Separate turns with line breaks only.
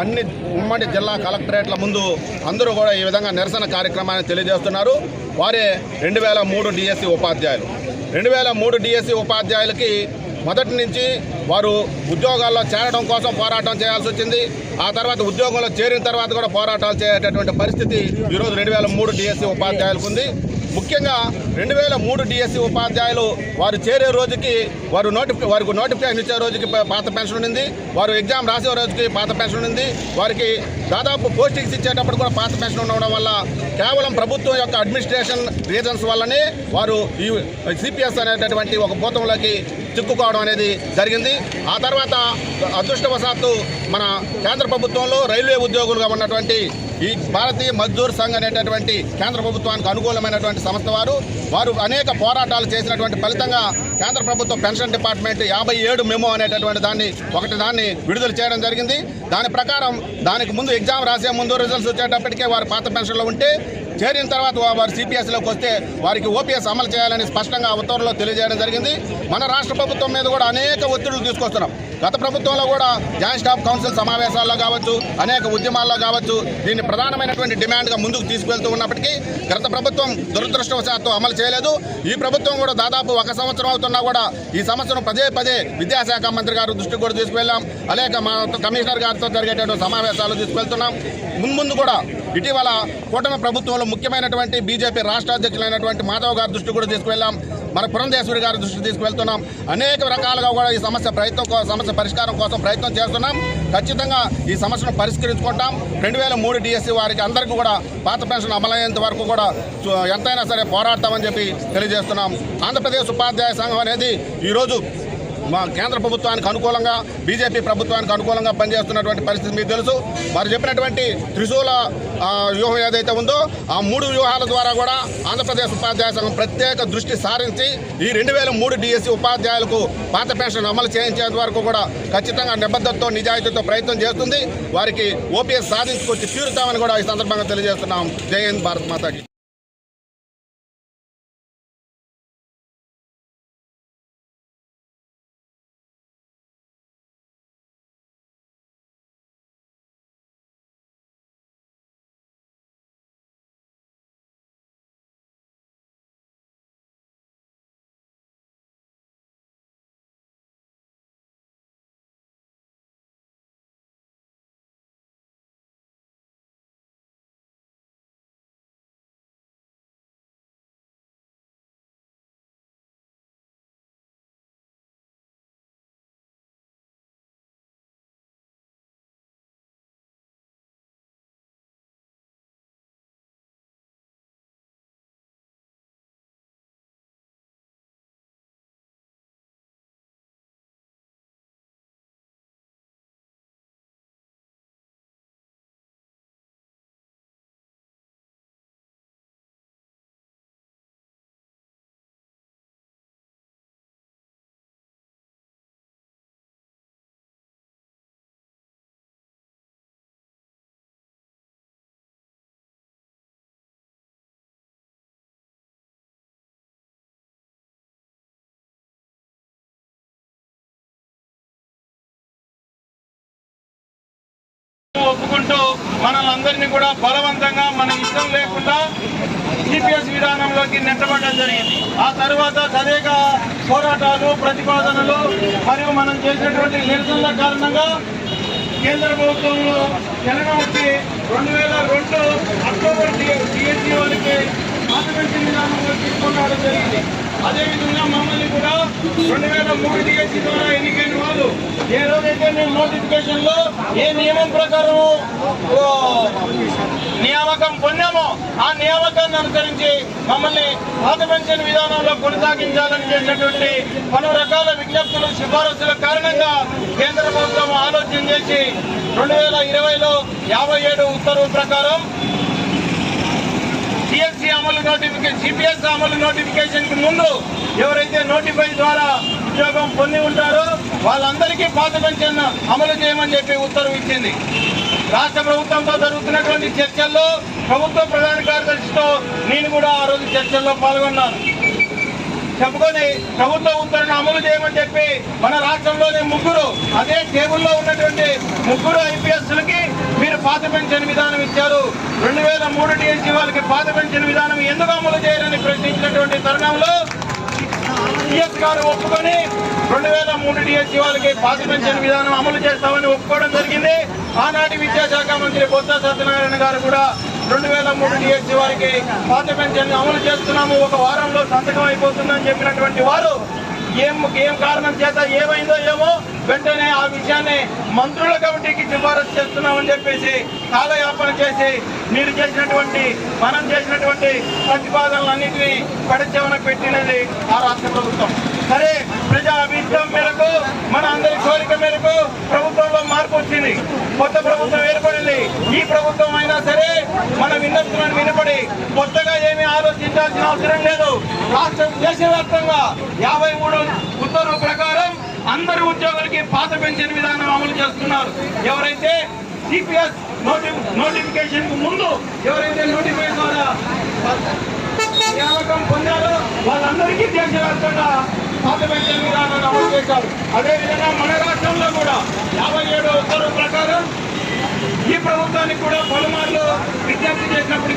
అన్ని ఉమ్మడి జిల్లా కలెక్టరేట్ల ముందు అందరూ కూడా ఈ విధంగా నిరసన కార్యక్రమాన్ని తెలియజేస్తున్నారు. వారే రెండు వేల మూడు డిఎస్సి ఉపాధ్యాయులు. రెండు వేల మూడు డిఎస్సి ఉపాధ్యాయులకి మొదటి నుంచి వారు ఉద్యోగాల్లో చేరడం కోసం పోరాటం చేయాల్సి వచ్చింది. ఆ తర్వాత ఉద్యోగంలో చేరిన తర్వాత కూడా పోరాటాలు చేసేటటువంటి పరిస్థితి ఈరోజు రెండు వేల మూడు డిఎస్సి ఉపాధ్యాయులకు ఉంది ముఖ్యంగా రెండు వేల మూడు డిఎస్సి ఉపాధ్యాయులు వారు చేరే రోజుకి వారు నోటిఫి వారికి నోటిఫికేషన్ ఇచ్చే రోజుకి పాత పెన్షన్ ఉంది వారు ఎగ్జామ్ రాసే రోజుకి పాత పెన్షన్ ఉంది వారికి దాదాపు పోస్టింగ్స్ ఇచ్చేటప్పుడు కూడా పాత పెన్షన్ ఉండడం వల్ల కేవలం ప్రభుత్వం యొక్క అడ్మినిస్ట్రేషన్ రీజన్స్ వల్లనే వారు ఈ సిపిఎస్ అనేటటువంటి ఒక భూతంలోకి చిక్కుకోవడం అనేది జరిగింది. ఆ తర్వాత అదృష్టవశాత్తు మన కేంద్ర ప్రభుత్వంలో రైల్వే ఉద్యోగులుగా ఉన్నటువంటి ఈ భారతీయ మజ్దూర్ సంఘ్ అనేటటువంటి కేంద్ర ప్రభుత్వానికి అనుకూలమైనటువంటి సంస్థ వారు. వారు అనేక పోరాటాలు చేసినటువంటి ఫలితంగా కేంద్ర ప్రభుత్వ పెన్షన్ డిపార్ట్మెంట్ యాభై ఏడు మెమో అనేటటువంటి దాన్ని ఒకటి దాన్ని విడుదల చేయడం జరిగింది. దాని ప్రకారం దానికి ముందు ఎగ్జామ్ రాసే ముందు రిజల్ట్స్ వచ్చేటప్పటికే వారు పాత పెన్షన్లో ఉంటే చేరిన తర్వాత వారు సిపిఎస్లోకి వస్తే వారికి ఓపీఎస్ అమలు చేయాలని స్పష్టంగా ఉత్తర్వుల్లో తెలియజేయడం జరిగింది. మన రాష్ట్ర ప్రభుత్వం మీద కూడా అనేక ఒత్తిడులు తీసుకొస్తున్నాం. గత ప్రభుత్వంలో కూడా జాయింట్ స్టాఫ్ కౌన్సిల్ సమావేశాల్లో కావచ్చు అనేక ఉద్యమాల్లో కావచ్చు దీన్ని ప్రధానమైనటువంటి డిమాండ్గా ముందుకు తీసుకెళ్తూ ఉన్నప్పటికీ గత ప్రభుత్వం దురదృష్టవశాత్తు అమలు చేయలేదు. ఈ ప్రభుత్వం కూడా దాదాపు ఒక సంవత్సరం అవుతున్నా కూడా ఈ సమస్యను పదే పదే విద్యాశాఖ మంత్రి గారు దృష్టికి కూడా తీసుకువెళ్ళాం. అలాగే మా కమిషనర్ గారితో జరిగేటటువంటి సమావేశాలు తీసుకువెళ్తున్నాం. ముందు కూడా ఇటీవల కూటమి ప్రభుత్వంలో ముఖ్యమైనటువంటి బీజేపీ రాష్ట్ర అధ్యక్షులైనటువంటి మాధవ్ గారి దృష్టి కూడా తీసుకువెళ్ళాం. మన పురంధేశ్వరి గారి దృష్టికి తీసుకువెళ్తున్నాం. అనేక రకాలుగా కూడా ఈ సమస్య ప్రయత్నం సమస్య పరిష్కారం కోసం ప్రయత్నం చేస్తున్నాం. ఖచ్చితంగా ఈ సమస్యను పరిష్కరించుకుంటాం. రెండు వేల మూడు డిఎస్సి వారికి అందరికీ కూడా పాత పెన్షన్ అమలయ్యేంత వరకు కూడా ఎంతైనా సరే పోరాడతామని చెప్పి తెలియజేస్తున్నాం. ఆంధ్రప్రదేశ్ ఉపాధ్యాయ సంఘం అనేది ఈరోజు మా కేంద్ర ప్రభుత్వానికి అనుకూలంగా బీజేపీ ప్రభుత్వానికి అనుకూలంగా పనిచేస్తున్నటువంటి పరిస్థితి మీకు తెలుసు. వారు చెప్పినటువంటి త్రిశూల వ్యూహం ఏదైతే ఉందో ఆ మూడు వ్యూహాల ద్వారా కూడా ఆంధ్రప్రదేశ్ ఉపాధ్యాయ సంఘం ప్రత్యేక దృష్టి సారించి ఈ రెండు వేల మూడు డిఎస్సి ఉపాధ్యాయులకు పాత పెన్షన్ అమలు చేయించేంత వరకు కూడా ఖచ్చితంగా నిబద్ధతతో నిజాయితీతో ప్రయత్నం చేస్తుంది. వారికి ఓపీఎస్ సాధించుకొచ్చి తీరుతామని కూడా ఈ సందర్భంగా తెలియజేస్తున్నాం. జై హింద్ భారత్ మాతాకి.
ఒప్పుకుంటూ కూడా బలవంతంగా మన ఇష్టం లేకుండా సిపిఎస్ విధానంలోకి నెట్టబడడం జరిగింది. ఆ తర్వాత తదేక పోరాటాలు ప్రతిపాదనలు మరియు మనం చేసినటువంటి నిరసనల కారణంగా కేంద్ర ప్రభుత్వంలో తెలంగాణ వచ్చి రెండు వేల రెండు అక్టోబర్ డిఎస్సీ వాళ్ళకి పార్లమెంట్ విధానంలో తీసుకురావడం జరిగింది అదేవిధంగా మమ్మల్ని కూడా రెండు వేల మూడు డిఎస్సీ ద్వారా ఎన్నికైన వాళ్ళు ఏ రోజైతే మేము నోటిఫికేషన్లో ఏ నియమం ప్రకారం నియామకం పొందామో ఆ నియామకాన్ని అనుసరించి మమ్మల్ని పాత పెన్షన్ విధానంలో కొనసాగించాలని చేసినటువంటి పలు రకాల విజ్ఞప్తులు సిఫారసుల కారణంగా కేంద్ర ప్రభుత్వం ఆలోచన చేసి రెండు వేల ఇరవైలో యాభై ఏడు ఉత్తర్వు ప్రకారం సిఎస్సి అమలు నోటిఫికేషన్ సిపిఎస్ అమలు నోటిఫికేషన్ ముందు ఎవరైతే నోటిఫై ద్వారా ఉద్యోగం పొంది ఉంటారో వాళ్ళందరికీ పాత పెన్షన్ అమలు చేయమని చెప్పి ఉత్తర్వు ఇచ్చింది. రాష్ట్ర ప్రభుత్వంతో జరుగుతున్నటువంటి చర్చల్లో ప్రభుత్వ ప్రధాన కార్యదర్శితో నేను కూడా ఆ రోజు చర్చల్లో పాల్గొన్నాను. చెప్పుకొని ప్రభుత్వ ఉత్తర్వులను అమలు చేయమని చెప్పి మన రాష్ట్రంలోని ముగ్గురు అదే టేబుల్లో ఉన్నటువంటి ముగ్గురు ఐపీఎస్లకి మీరు పాత పెన్షన్ విధానం ఇచ్చారు. రెండు వేల మూడు టీఎస్సీ వాళ్ళకి పాత పెన్షన్ విధానం ఎందుకు అమలు చేయాలని ప్రశ్నించినటువంటి తరుణంలో సిఎస్ గారు ఒప్పుకొని రెండు వేల మూడు డిఎస్సి వాళ్ళకి పాత పెన్షన్ విధానం అమలు చేస్తామని ఒప్పుకోవడం జరిగింది. ఆనాటి విద్యాశాఖ మంత్రి బొత్స సత్యనారాయణ గారు కూడా రెండు వేల మూడు డిఎస్సి వారికి పాత పెన్షన్ అమలు చేస్తున్నాము. ఒక వారంలో సంతకం అయిపోతుందని చెప్పినటువంటి వారు ఏం ఏం కారణం చేత ఏమైందో ఏమో వెంటనే ఆ విషయాన్ని మంత్రుల కమిటీకి సిఫారసు చేస్తున్నామని చెప్పేసి కాలయాపన చేసి మీరు చేసినటువంటి మనం చేసినటువంటి ప్రతిపాదనలన్నింటినీ పడిచేవన పెట్టినది ఆ రాష్ట్ర ప్రభుత్వం. సరే ప్రజా అభిష్టం మేరకు మన అందరి కోరిక మేరకు ప్రభుత్వంలో మార్పు వచ్చింది. కొత్త ప్రభుత్వం ఏర్పడింది. ఈ ప్రభుత్వం అయినా సరే మన విన్నతులను వినపడి కొత్తగా ఏమీ ఆలోచించాల్సిన అవసరం లేదు. రాష్ట్రం దేశవ్యాప్తంగా యాభై మూడు ఉద్యోగులకి పాత పెన్షన్ విధానం అమలు చేస్తున్నారు. ఎవరైతే సిపిఎస్ నోటి నోటిఫికేషన్కు ముందు ఎవరైతే నోటిఫై ద్వారా నియామకం పొందారో వాళ్ళందరికీ దేశవ్యాప్తంగా పాత పెన్షన్ విధానాన్ని అమలు చేశారు. అదేవిధంగా మన రాష్ట్రంలో కూడా యాభై ఏడు ఉత్తర్వు ప్రకారం ఈ ప్రభుత్వానికి కూడా పలుమార్లు విజ్ఞప్తి చేసినప్పుడు